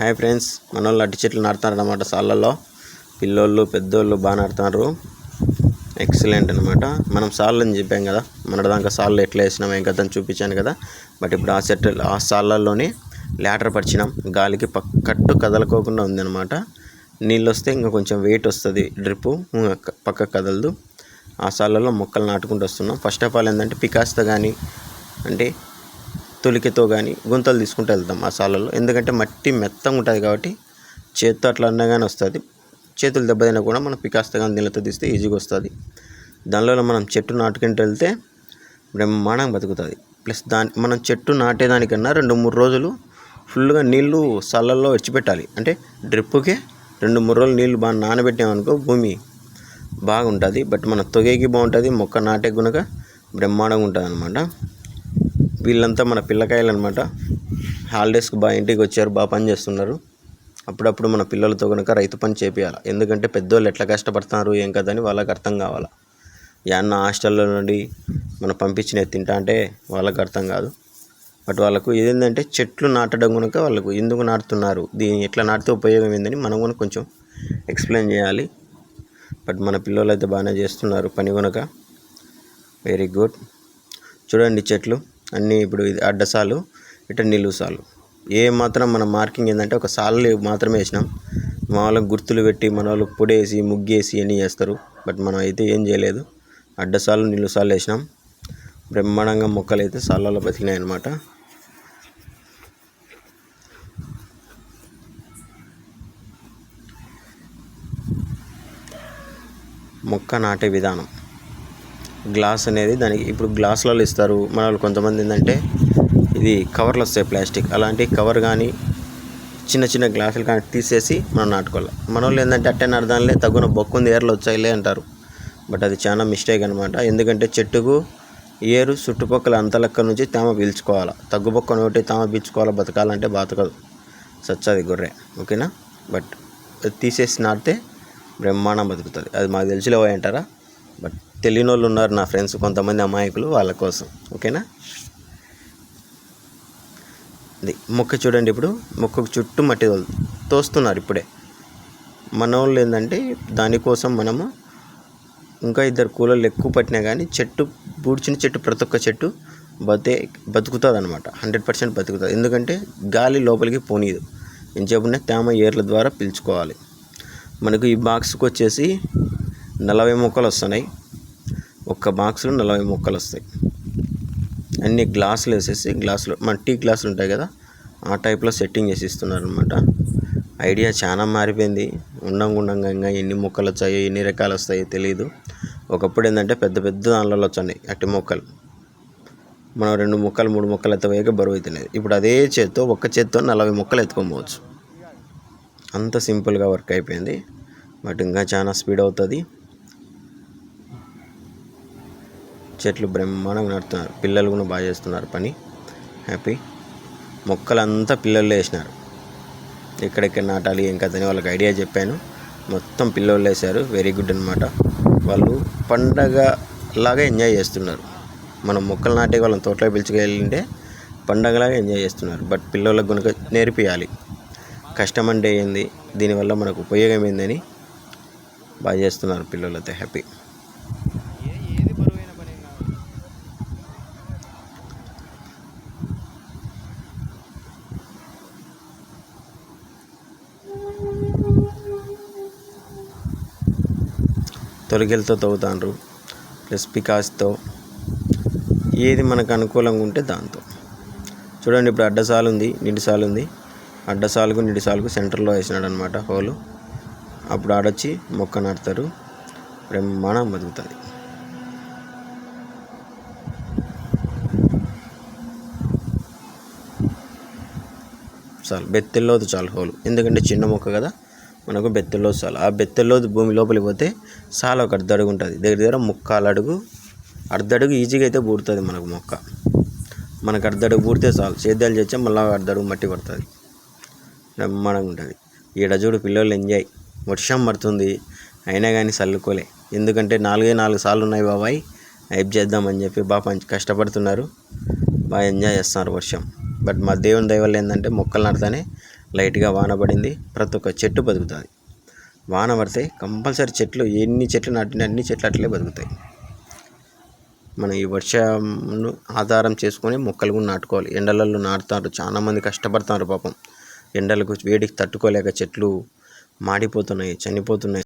Hi friends మన వాళ్ళు అట్టి చెట్లు నాడుతారనమాట సాళ్ళల్లో పిల్లోళ్ళు పెద్దోళ్ళు బాగా నాటుతున్నారు. ఎక్సలెంట్ అనమాట మనం సాళ్ళు అని చెప్పాం కదా మన దాకా సాళ్ళు ఎట్లా వేసినాం ఏం కదా చూపించాను కదా. బట్ ఇప్పుడు ఆ చెట్టు ఆ సాళ్ళల్లోనే ల్యాటర్ పరిచినాం. గాలికి పక్కట్టు కదలకోకుండా ఉందన్నమాట. నీళ్ళు వస్తే ఇంకా కొంచెం వెయిట్ వస్తుంది డ్రిప్పు పక్క కదలదు. ఆ సాళ్ళలో మొక్కలు నాటుకుంటూ వస్తున్నాం. ఫస్ట్ ఆఫ్ ఆల్ ఏంటంటే పికాస్తో కానీ అంటే తొలికితో కానీ గుంతలు తీసుకుంటూ వెళ్తాం ఆ సాలలో ఎందుకంటే మట్టి మెత్తగా ఉంటుంది కాబట్టి చేత్తో అట్లా అన్నగానే వస్తుంది. చేతులు దెబ్బతినా కూడా మనం పికాస్తగా నీళ్ళతో తీస్తే ఈజీగా వస్తుంది. దానిలో మనం చెట్టు నాటుకుంటూ వెళ్తే బ్రహ్మాండంగా బతుకుతుంది. ప్లస్ దాని మనం చెట్టు నాటేదానికన్నా రెండు మూడు రోజులు ఫుల్గా నీళ్ళు సల్లల్లో విడిచిపెట్టాలి. అంటే డ్రిప్పుకే రెండు మూడు రోజులు నీళ్ళు బాగా నానబెట్టామనుకో భూమి బాగుంటుంది. బట్ మన తొగేకి బాగుంటుంది మొక్క నాటే గునక బ్రహ్మాండంగా ఉంటుంది అనమాట వీళ్ళంతా మన పిల్లకాయలు అనమాట హాలిడేస్కి బాగా ఇంటికి వచ్చారు బాగా పని చేస్తున్నారు. అప్పుడప్పుడు మన పిల్లలతో కనుక రైతు పని చేపియాలి? ఎందుకంటే పెద్దోళ్ళు ఎట్లా కష్టపడుతున్నారు ఏం కదని వాళ్ళకి అర్థం కావాలి? యాన్న హాస్టల్లో నుండి మనం పంపించిన తింటా అంటే వాళ్ళకి అర్థం కాదు. బట్ వాళ్ళకు ఏంటంటే చెట్లు నాటడం కనుక వాళ్ళకు ఎందుకు నాటుతున్నారు? దీన్ని ఎట్లా నాటితే ఉపయోగం ఏందని మనం కూడా కొంచెం ఎక్స్ప్లెయిన్ చేయాలి. బట్ మన పిల్లలు అయితే బాగానే చేస్తున్నారు పని కనుక వెరీ గుడ్. చూడండి చెట్లు. అన్నీ ఇప్పుడు ఇది అడ్డసాలు ఇట నిలువుసాలు ఏ మాత్రం మన మార్కింగ్ ఏంటంటే ఒక సాలు మాత్రమే వేసినాం. మా వాళ్ళకి గుర్తులు పెట్టి మన వాళ్ళు పొడేసి ముగ్గేసి అన్నీ చేస్తారు. బట్ మనం అయితే ఏం చేయలేదు. అడ్డసాలు నిలువుసాలు వేసినాం. బ్రహ్మాండంగా మొక్కలు అయితే సాలలో బతికినాయి అన్నమాట మొక్క నాటే విధానం. గ్లాస్ అనేది దానికి ఇప్పుడు గ్లాసులలో ఇస్తారు. మన వాళ్ళు కొంతమంది ఏంటంటే ఇది కవర్లు వస్తాయి ప్లాస్టిక్. అలాంటి కవర్ కానీ చిన్న చిన్న గ్లాసులు కానీ తీసేసి మనం నాటుకోవాలి. మన వాళ్ళు ఏంటంటే అట్టే అర్థంలే తగ్గున బొక్కుంది ఏర్లు వచ్చాయిలే అంటారు. బట్ అది చాలా మిస్టేక్ అనమాట ఎందుకంటే చెట్టుకు ఏరు చుట్టుపక్కల అంతలక్క నుంచి తేమ పీల్చుకోవాలి. తగ్గుబొక్క ఒకటి తేమ పీల్చుకోవాలి బతకాలంటే బతకదు సచ్చది గొర్రె. ఓకేనా? బట్ అది తీసేసి నాటితే బ్రహ్మాండం బతుకుతుంది. అది మాకు తెలిసిలేవో అంటారా? బట్ తెలియని వాళ్ళు ఉన్నారు నా ఫ్రెండ్స్ కొంతమంది అమాయకులు వాళ్ళ కోసం. ఓకేనా? అది మొక్క చూడండి ఇప్పుడు. మొక్కకు చుట్టూ మట్టి తోస్తున్నారు ఇప్పుడే. మన వాళ్ళు ఏంటంటే దానికోసం మనము ఇంకా ఇద్దరు కూలర్లు ఎక్కువ పట్టినా కానీ చెట్టు బూడ్చిన చెట్టు ప్రతి ఒక్క చెట్టు బతే బతుకుతుంది అనమాట హండ్రెడ్ పర్సెంట్ బతుకుతుంది. ఎందుకంటే గాలి లోపలికి పోనీదు ఎంచేపునే తేమ ఏర్ల ద్వారా పీల్చుకోవాలి. మనకు ఈ బాక్స్కి వచ్చేసి నలభై మొక్కలు వస్తున్నాయి ఒక్క బాక్స్లో నలభై మొక్కలు వస్తాయి. అన్ని గ్లాసులు వేసేసి గ్లాసులు మన టీ గ్లాసులు ఉంటాయి కదా ఆ టైప్లో సెట్టింగ్ చేసి ఇస్తున్నారు అనమాట ఐడియా చాలా మారిపోయింది. ఉండంగా ఉండంగా ఇంకా ఎన్ని మొక్కలు వచ్చాయో ఎన్ని రకాలు వస్తాయో తెలియదు ఒకప్పుడు ఏంటంటే పెద్ద పెద్ద దానిలో వచ్చాయి అట్టి మొక్కలు. మనం రెండు మొక్కలు మూడు మొక్కలు ఎత్తవేయక బరువు అవుతున్నాయి ఇప్పుడు అదే చేత్తో ఒక్క చేత్తో నలభై మొక్కలు ఎత్తుకోవచ్చు అంత సింపుల్గా వర్క్ అయిపోయింది. బట్ ఇంకా చాలా స్పీడ్ అవుతుంది. చెట్లు బ్రహ్మాండంగా నడుతున్నారు పిల్లలు కూడా బాగా చేస్తున్నారు పని. హ్యాపీ మొక్కలంతా పిల్లలు వేసినారు. ఎక్కడెక్కడ నాటాలి ఏం కదని వాళ్ళకి ఐడియా చెప్పాను. మొత్తం పిల్లలు వేశారు. వెరీ గుడ్ అనమాట వాళ్ళు పండగ లాగా ఎంజాయ్ చేస్తున్నారు. మనం మొక్కలు నాటే వాళ్ళని తోటలో పిలుచుకెళ్ళింటే పండగలాగా ఎంజాయ్ చేస్తున్నారు. బట్ పిల్లలకు కనుక నేర్పియాలి. కష్టం అంటే ఏంది? దీనివల్ల మనకు ఉపయోగం ఏందని బాగా చేస్తున్నారు పిల్లలతో. హ్యాపీ ఏది బరువైన పని ఏం కాదు తొలగిలతో తవ్వుతాండ్రు ప్లస్ పికాస్తో. ఏది మనకు అనుకూలంగా ఉంటే దాంతో. చూడండి ఇప్పుడు అడ్డసాలు ఉంది నిడిసాలు ఉంది. అడ్డసాలుకు నిడిసాలుకు సెంటర్లో వేసినాడు అనమాట హోలు. అప్పుడు ఆడొచ్చి మొక్క నాటుతారు బ్రహ్మాండం బతుకుతుంది. చాలు బెత్తెల్లోది చాలు హోలు. ఎందుకంటే చిన్న మొక్క కదా మనకు బెత్తలో చాలు ఆ బెత్తెల్లోది భూమి లోపలికి పోతే చాలా ఒక అర్ధడుగు ఉంటుంది. దగ్గర దగ్గర ముక్కాలు అడుగు అర్ధడుగు ఈజీగా అయితే పూడుతుంది మనకు మొక్క. మనకు అర్ధడుగు పూడితే చాలు. సేద్యాలు చేస్తే మళ్ళీ అర్ధడుగు మట్టి పడుతుంది బ్రహ్మాండంగా ఉంటుంది. ఈడ చూడు పిల్లలు ఎంజాయ్. వర్షం పడుతుంది. అయినా కానీ చల్లుకోలే. ఎందుకంటే నాలుగే నాలుగు సార్లు ఉన్నాయి బాబాయ్. హైప్ చేద్దామని చెప్పి బాగా కష్టపడుతున్నారు. బాగా ఎంజాయ్ చేస్తున్నారు వర్షం. బట్ మా దేవుని దయవల్ల ఏంటంటే మొక్కలు నాటుతానే లైట్గా వాన పడింది. ప్రతి ఒక్క చెట్టు బతుకుతుంది. వాన పడితే కంపల్సరీ చెట్లు ఎన్ని చెట్లు నాటిన అన్ని చెట్లు అట్లే బతుకుతాయి. మనం ఈ వర్షంను ఆధారం చేసుకొని మొక్కలు కూడా నాటుకోవాలి. ఎండలలో నాటుతారు. చాలామంది కష్టపడతారు పాపం. ఎండలకు వేడికి తట్టుకోలేక చెట్లు మాడిపోతున్నాయి చనిపోతున్నాయి.